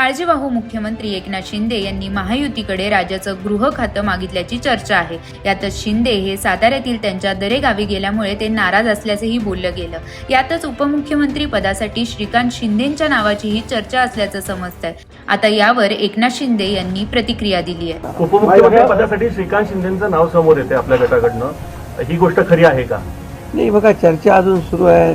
काळजीवाहू मुख्यमंत्री एकनाथ शिंदे यांनी महायुतीकडे राज्याचं गृह खातं मागितल्याची चर्चा आहे. यातच शिंदे हे साताऱ्यातील त्यांच्या दरेगावी गेल्यामुळे ते नाराज असल्याचंही बोललं गेलं. यातच उपमुख्यमंत्री पदासाठी श्रीकांत शिंदेंच्या नावाचीही चर्चा असल्याचं समजतंय. आता यावर एकनाथ शिंदे यांनी प्रतिक्रिया दिली आहे. उपमुख्यमंत्री पदासाठी श्रीकांत शिंदेचं नाव समोर येते आपल्या गटाकडनं. ही गोष्ट खरी आहे का? नाही बघा चर्चा अजून सुरू आहे.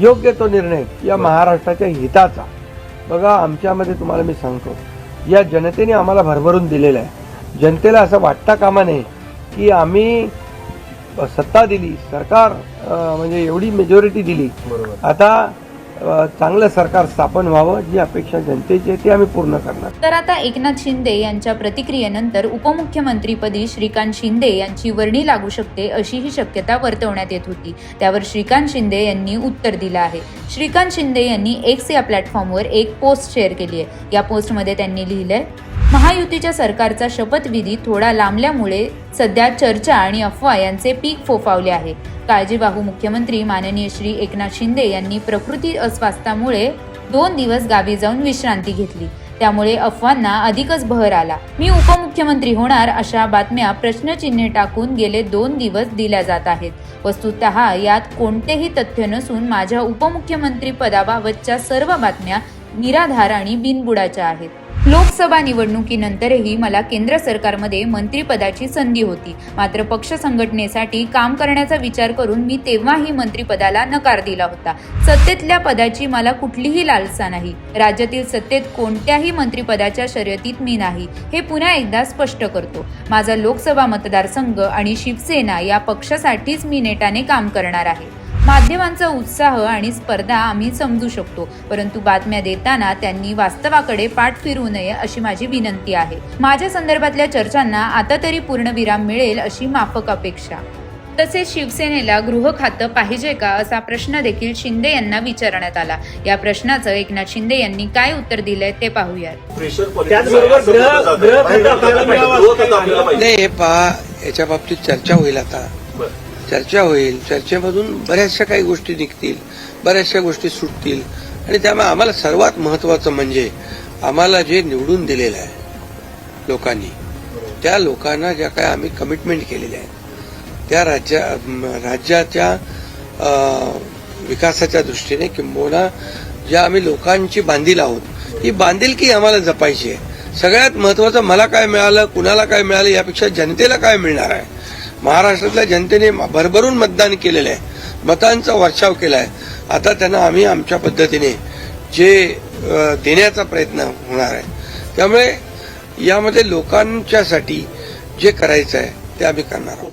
योग्य तो निर्णय या महाराष्ट्राच्या हिताचा. बघा आमच्यामध्ये तुम्हाला मी सांगतो या जनतेने आम्हाला भरभरून दिलेलं आहे. जनतेला असं वाटता कामा नये की आम्ही सत्ता दिली सरकार म्हणजे एवढी मेजॉरिटी दिली. बरोबर. आता चांगलं सरकार स्थापन व्हावं जी अपेक्षा जनतेची ती आम्ही पूर्ण करणार. तर आता एकनाथ शिंदे यांच्या प्रतिक्रियेनंतर उपमुख्यमंत्रीपदी श्रीकांत शिंदे यांची वर्णी लागू शकते अशीही शक्यता वर्तवण्यात येत होती. त्यावर श्रीकांत शिंदे यांनी उत्तर दिलं आहे. श्रीकांत शिंदे यांनी एक्स या प्लॅटफॉर्मवर एक पोस्ट शेअर केली आहे. या पोस्टमध्ये त्यांनी लिहिलंय महायुतीच्या सरकारचा शपथविधी थोडा लांबल्यामुळे सध्या चर्चा आणि अफवा यांचे पीक फोफावले आहे. काळजीवाहू मुख्यमंत्री माननीय श्री एकनाथ शिंदे यांनी प्रकृती अस्वास्थ्यामुळे दोन दिवस गावी जाऊन विश्रांती घेतली. त्यामुळे अफवांना अधिकच बहर आला. मी उपमुख्यमंत्री होणार अशा बातम्या प्रश्नचिन्हे टाकून गेले दोन दिवस दिल्या जात आहेत. वस्तुतः यात कोणतेही तथ्य नसून माझ्या उपमुख्यमंत्री पदाबाबतच्या सर्व बातम्या निराधार आणि बिनबुडाच्या आहेत. लोकसभा निवडणुकीनंतरही मला केंद्र सरकारमध्ये मंत्रिपदाची संधी होती. मात्र पक्ष संघटनेसाठी काम करण्याचा विचार करून मी तेव्हाही मंत्रिपदाला नकार दिला होता. सत्तेतल्या पदाची मला कुठलीही लालसा नाही. राज्यातील सत्तेत कोणत्याही मंत्रिपदाच्या शर्यतीत मी नाही हे पुन्हा एकदा स्पष्ट करतो. माझा लोकसभा मतदारसंघ आणि शिवसेना या पक्षासाठीच मी नेटाने काम करणार आहे. माध्यमांचा उत्साह आणि स्पर्धा आम्ही समजू शकतो परंतु बातम्या देताना त्यांनी वास्तवाकडे पाठ फिरू नये अशी माझी विनंती आहे. माझ्या संदर्भातल्या चर्चांना आता तरी पूर्णविराम मिळेल अशी माफक अपेक्षा. तसेच शिवसेनेला गृह खातं पाहिजे का असा प्रश्न देखील शिंदे यांना विचारण्यात आला. या प्रश्नाचं एकनाथ शिंदे यांनी काय उत्तर दिलंय ते पाहूयात. हे याच्या बाबतीत चर्चा होईल आता. चर्चा होईल चर्चेमधून बऱ्याचशा काही गोष्टी निघतील बऱ्याचशा गोष्टी सुटतील. आणि त्यामुळे आम्हाला सर्वात महत्वाचं म्हणजे आम्हाला जे निवडून दिलेलं आहे लोकांनी त्या लोकांना ज्या काय आम्ही कमिटमेंट केलेल्या आहेत त्या राज्या राज्याच्या विकासाच्या दृष्टीने किंबहुना ज्या आम्ही लोकांची बांधील आहोत ही बांधिलकी आम्हाला जपायची आहे. सगळ्यात महत्वाचं मला काय मिळालं कुणाला काय मिळालं यापेक्षा जनतेला काय मिळणार आहे? महाराष्ट्रातल्या जनतेने भरभरून मतदान केलेलं आहे मतांचा वर्षाव केला आहे आता त्यांना आम्ही आमच्या पद्धतीने जे देण्याचा प्रयत्न होणार आहे. त्यामुळे यामध्ये लोकांच्यासाठी जे करायचं आहे ते आम्ही करणार आहोत.